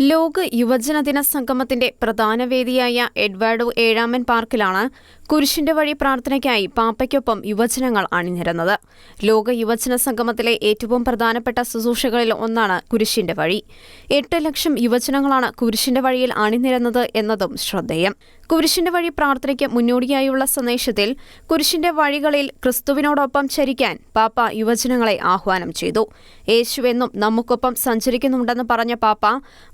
ലോക യുവജന ദിന സംഗമത്തിന്റെ പ്രധാന വേദിയായ എഡ്വാർഡോ ഏഴാമൻ പാർക്കിലാണ് കുരിശിന്റെ വഴി പ്രാർത്ഥനയ്ക്കായി പാപ്പയ്ക്കൊപ്പം യുവജനങ്ങൾ അണിനിരന്നത്. ലോക യുവജന സംഗമത്തിലെ ഏറ്റവും പ്രധാനപ്പെട്ട ശുശ്രൂഷകളിൽ ഒന്നാണ് കുരിശിന്റെ വഴി. എട്ട് ലക്ഷം യുവജനങ്ങളാണ് കുരിശിന്റെ വഴിയിൽ അണിനിരന്നത് എന്നതും ശ്രദ്ധേയം. കുരിശിന്റെ വഴി പ്രാർത്ഥനയ്ക്ക് മുന്നോടിയായുള്ള സന്ദേശത്തിൽ കുരിശിന്റെ വഴികളിൽ ക്രിസ്തുവിനോടൊപ്പം ചരിക്കാൻ പാപ്പ യുവജനങ്ങളെ ആഹ്വാനം ചെയ്തു. യേശുവെന്നും നമുക്കൊപ്പം സഞ്ചരിക്കുന്നുണ്ടെന്ന് പറഞ്ഞ പാപ്പ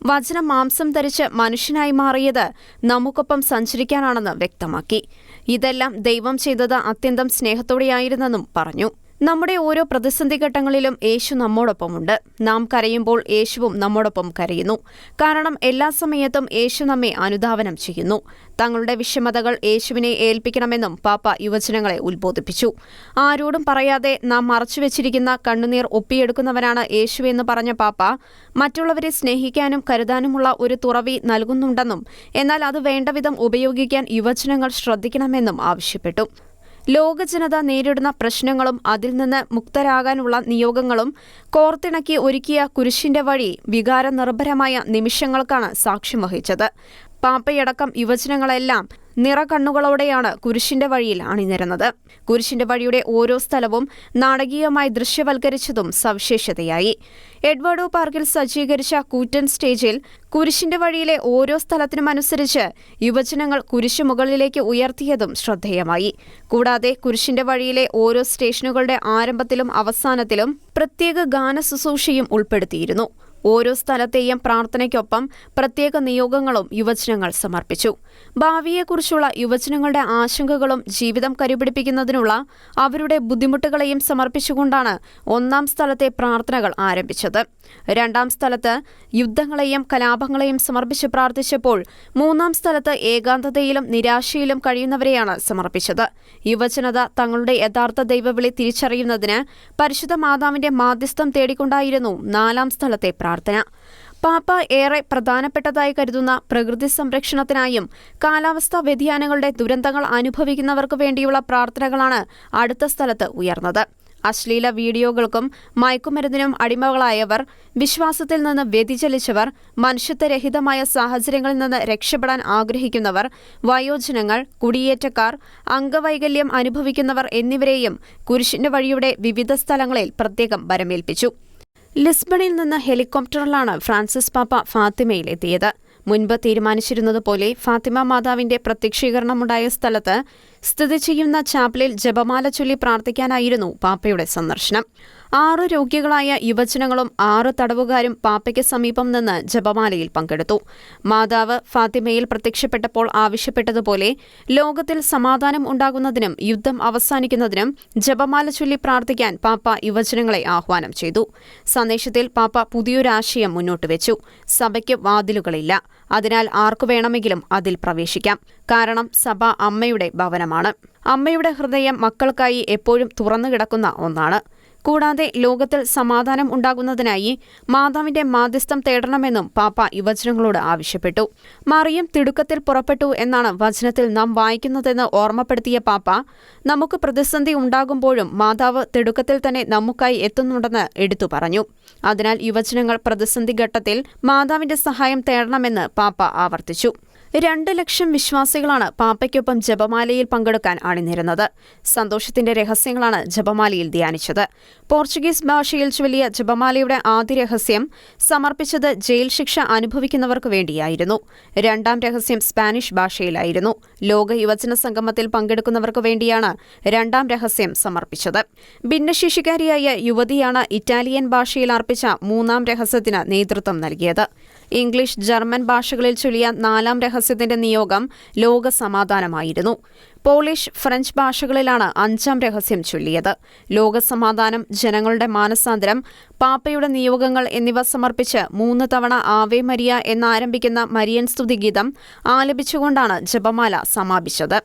വചനം മാംസം ധരിച്ച് മനുഷ്യനായി മാറിയത് നമുക്കൊപ്പം സഞ്ചരിക്കാനാണെന്ന് വ്യക്തമാക്കി. ഇതെല്ലാം ദൈവം ചെയ്തത് അത്യന്തം സ്നേഹത്തോടെയായിരുന്നെന്നും പറഞ്ഞു. നമ്മുടെ ഓരോ പ്രതിസന്ധി ഘട്ടങ്ങളിലും യേശു നമ്മോടൊപ്പമുണ്ട്. നാം കരയുമ്പോൾ യേശുവും നമ്മോടൊപ്പം കരയുന്നു. കാരണം എല്ലാ സമയത്തും യേശു നമ്മെ അനുധാവനം ചെയ്യുന്നു. തങ്ങളുടെ വിഷമതകൾ യേശുവിനെ ഏൽപ്പിക്കണമെന്നും പാപ്പ യുവജനങ്ങളെ ഉത്ബോധിപ്പിച്ചു. ആരോടും പറയാതെ നാം മറച്ചുവെച്ചിരിക്കുന്ന കണ്ണുനീർ ഒപ്പിയെടുക്കുന്നവനാണ് യേശു എന്ന് പറഞ്ഞ പാപ്പ. മറ്റുള്ളവരെ സ്നേഹിക്കാനും കരുതാനുമുള്ള ഒരു തുറവി നൽകുന്നുണ്ടെന്നും എന്നാൽ അത് വേണ്ടവിധം ഉപയോഗിക്കാൻ യുവജനങ്ങൾ ശ്രദ്ധിക്കണമെന്നും ആവശ്യപ്പെട്ടു. ലോക ജനത നേരിടുന്ന പ്രശ്നങ്ങളും അതിൽ നിന്ന് മുക്തരാകാനുള്ള നിയോഗങ്ങളും കോർത്തിണക്കി ഒരുക്കിയ കുരിശിന്റെ വഴി വികാരനിർഭരമായ നിമിഷങ്ങൾക്കാണ് സാക്ഷ്യം വഹിച്ചത്. പാപ്പയടക്കം യുവജനങ്ങളെല്ലാം നിറകണ്ണുകളോടെയാണ് കുരിശിന്റെ വഴിയിൽ അണിനിരന്നത്. കുരിശിന്റെ വഴിയുടെ ഓരോ സ്ഥലവും നാടകീയമായി ദൃശ്യവൽക്കരിച്ചതും സവിശേഷതയായി. എഡ്വേർഡോ പാർക്കിൽ സജ്ജീകരിച്ച കൂറ്റൻ സ്റ്റേജിൽ കുരിശിന്റെ വഴിയിലെ ഓരോ സ്ഥലത്തിനുമനുസരിച്ച് യുവജനങ്ങൾ കുരിശ് മുകളിലേക്ക് ഉയർത്തിയതും ശ്രദ്ധേയമായി. കൂടാതെ കുരിശിന്റെ വഴിയിലെ ഓരോ സ്റ്റേഷനുകളുടെ ആരംഭത്തിലും അവസാനത്തിലും പ്രത്യേക ഗാനശുശ്രൂഷയും ഉൾപ്പെടുത്തിയിരുന്നു. ഓരോ സ്ഥലത്തെയും പ്രാർത്ഥനയ്ക്കൊപ്പം പ്രത്യേക നിയോഗങ്ങളും യുവജനങ്ങൾ സമർപ്പിച്ചു. ഭാവിയെക്കുറിച്ചുള്ള യുവജനങ്ങളുടെ ആശങ്കകളും ജീവിതം കരുപിടിപ്പിക്കുന്നതിനുള്ള അവരുടെ ബുദ്ധിമുട്ടുകളെയും സമർപ്പിച്ചുകൊണ്ടാണ് ഒന്നാം സ്ഥലത്തെ പ്രാർത്ഥനകൾ ആരംഭിച്ചത്. രണ്ടാം സ്ഥലത്ത് യുദ്ധങ്ങളെയും കലാപങ്ങളെയും സമർപ്പിച്ച് പ്രാർത്ഥിച്ചപ്പോൾ മൂന്നാം സ്ഥലത്ത് ഏകാന്തതയിലും നിരാശയിലും കഴിയുന്നവരെയാണ് സമർപ്പിച്ചത്. യുവജനത തങ്ങളുടെ യഥാർത്ഥ ദൈവവിളി തിരിച്ചറിയുന്നതിന് പരിശുദ്ധ മാതാവിന്റെ മാധ്യസ്ഥം തേടിക്കൊണ്ടായിരുന്നു നാലാം സ്ഥലത്തെ പ്രാർത്ഥന. പാപ്പ ഏറെ പ്രധാനപ്പെട്ടതായി കരുതുന്ന പ്രകൃതി സംരക്ഷണത്തിനായും കാലാവസ്ഥാ വ്യതിയാനങ്ങളുടെ ദുരന്തങ്ങൾ അനുഭവിക്കുന്നവർക്ക് വേണ്ടിയുള്ള പ്രാർത്ഥനകളാണ് അടുത്ത സ്ഥലത്ത് ഉയർന്നത്. അശ്ലീല വീഡിയോകൾക്കും മയക്കുമരുന്നിനും അടിമകളായവർ വിശ്വാസത്തിൽ നിന്ന് വ്യതിചലിച്ചവർ മനുഷ്യത്വരഹിതമായ സാഹചര്യങ്ങളിൽ നിന്ന് രക്ഷപ്പെടാൻ ആഗ്രഹിക്കുന്നവർ വയോജനങ്ങൾ കുടിയേറ്റക്കാർ അംഗവൈകല്യം അനുഭവിക്കുന്നവർ എന്നിവരെയും കുരിശിന്റെ വഴിയുടെ വിവിധ സ്ഥലങ്ങളിൽ പ്രത്യേകം വരമേൽപ്പിച്ചു. ലിസ്ബണിൽ നിന്ന് ഹെലികോപ്റ്ററിലാണ് ഫ്രാൻസിസ് പാപ്പ ഫാത്തിമയിലെത്തിയത്. മുൻപ് തീരുമാനിച്ചിരുന്നതുപോലെ ഫാത്തിമ മാതാവിന്റെ പ്രത്യക്ഷീകരണമുണ്ടായ സ്ഥലത്ത് സ്ഥിതി ചെയ്യുന്ന ചാപ്പലിൽ ജപമാല ചൊല്ലി പ്രാർത്ഥിക്കാനായിരുന്നു പാപ്പയുടെ സന്ദർശനം. ആറ് രോഗികളായ യുവജനങ്ങളും ആറ് തടവുകാരും പാപ്പയ്ക്ക് സമീപം നിന്ന് ജപമാലയിൽ പങ്കെടുത്തു. മാതാവ് ഫാത്തിമയിൽ പ്രത്യക്ഷപ്പെട്ടപ്പോൾ ആവശ്യപ്പെട്ടതുപോലെ ലോകത്തിൽ സമാധാനം ഉണ്ടാകുന്നതിനും യുദ്ധം അവസാനിക്കുന്നതിനും ജപമാല ചൊല്ലി പ്രാർത്ഥിക്കാൻ പാപ്പ യുവജനങ്ങളെ ആഹ്വാനം ചെയ്തു. സന്ദേശത്തിൽ പാപ്പ പുതിയൊരാശയം മുന്നോട്ട് വെച്ചു. സഭയ്ക്ക് വാതിലുകളില്ല. അതിനാൽ ആർക്കു വേണമെങ്കിലും അതിൽ പ്രവേശിക്കാം. കാരണം സഭ അമ്മയുടെ ഭവനമാണ്. അമ്മയുടെ ഹൃദയം മക്കൾക്കായി എപ്പോഴും തുറന്നു കിടക്കുന്ന ഒന്നാണ്. കൂടാതെ ലോകത്തിൽ സമാധാനം ഉണ്ടാകുന്നതിനായി മാതാവിന്റെ മാധ്യസ്ഥം തേടണമെന്നും പാപ്പ യുവജനങ്ങളോട് ആവശ്യപ്പെട്ടു. മറിയം തിടുക്കത്തിൽ പുറപ്പെട്ടു എന്നാണ് വചനത്തിൽ നാം വായിക്കുന്നതെന്ന് ഓർമ്മപ്പെടുത്തിയ പാപ്പ നമുക്ക് പ്രതിസന്ധി ഉണ്ടാകുമ്പോഴും മാതാവ് തിടുക്കത്തിൽ തന്നെ നമുക്കായി എത്തുന്നുണ്ടെന്ന് എടുത്തു പറഞ്ഞു. അതിനാൽ യുവജനങ്ങൾ പ്രതിസന്ധി ഘട്ടത്തിൽ മാതാവിന്റെ സഹായം തേടണമെന്ന് പാപ്പ ആവർത്തിച്ചു. രണ്ട് ലക്ഷം വിശ്വാസികളാണ് പാപ്പയ്ക്കൊപ്പം ജപമാലയിൽ പങ്കെടുക്കാൻ അണിനിരുന്നത് സന്തോഷത്തിന്റെ രഹസ്യങ്ങളാണ് ജപമാലയിൽ ധ്യാനിച്ചത്. പോർച്ചുഗീസ് ഭാഷയിൽ ചൊല്ലിയ ജപമാലയുടെ ആദ്യ രഹസ്യം സമർപ്പിച്ചത് ജയിൽ ശിക്ഷ അനുഭവിക്കുന്നവർക്ക് വേണ്ടിയായിരുന്നു. രണ്ടാം രഹസ്യം സ്പാനിഷ് ഭാഷയിലായിരുന്നു. ലോക യുവജന സംഗമത്തിൽ പങ്കെടുക്കുന്നവർക്ക് വേണ്ടിയാണ് രണ്ടാം രഹസ്യം സമർപ്പിച്ചത്. ഭിന്നശേഷിക്കാരിയായ യുവതിയാണ് ഇറ്റാലിയൻ ഭാഷയിൽ അർപ്പിച്ച മൂന്നാം രഹസ്യത്തിന് നേതൃത്വം നൽകിയത്. ഇംഗ്ലീഷ് ജർമ്മൻ ഭാഷകളിൽ ചൊല്ലിയ നാലാം രഹസ്യത്തിന്റെ നിയോഗം ലോക സമാധാനമായിരുന്നു പോളിഷ് ഫ്രഞ്ച് ഭാഷകളിലാണ് അഞ്ചാം രഹസ്യം ചൊല്ലിയത്. ലോകസമാധാനം ജനങ്ങളുടെ മാനസാന്തരം പാപ്പയുടെ നിയോഗങ്ങൾ എന്നിവ സമർപ്പിച്ച് മൂന്ന് തവണ ആവേ മരിയ എന്നാരംഭിക്കുന്ന മരിയൻ സ്തുതി ഗീതം ആലപിച്ചുകൊണ്ടാണ് ജപമാല സമാപിച്ചത്.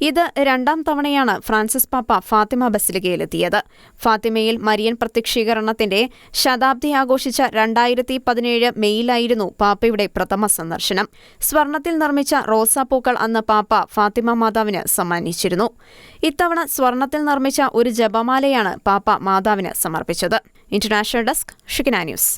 ഇത് രണ്ടാം തവണയാണ് ഫ്രാൻസിസ് പാപ്പ ഫാത്തിമ ബസിലികയിലെത്തിയത്. ഫാത്തിമയിൽ മരിയൻ പ്രത്യക്ഷീകരണത്തിന്റെ ശതാബ്ദി ആഘോഷിച്ച രണ്ടായിരത്തി പതിനേഴ് മെയ്യിലായിരുന്നു പാപ്പയുടെ പ്രഥമ സന്ദർശനം. സ്വർണത്തിൽ നിർമ്മിച്ച റോസാപ്പൂക്കൾ അന്ന് പാപ്പ ഫാത്തിമ മാതാവിന് സമ്മാനിച്ചിരുന്നു. ഇത്തവണ സ്വർണത്തിൽ നിർമ്മിച്ച ഒരു ജപമാലയാണ് പാപ്പ മാതാവിന് സമർപ്പിച്ചത്. International desk Shikkina news.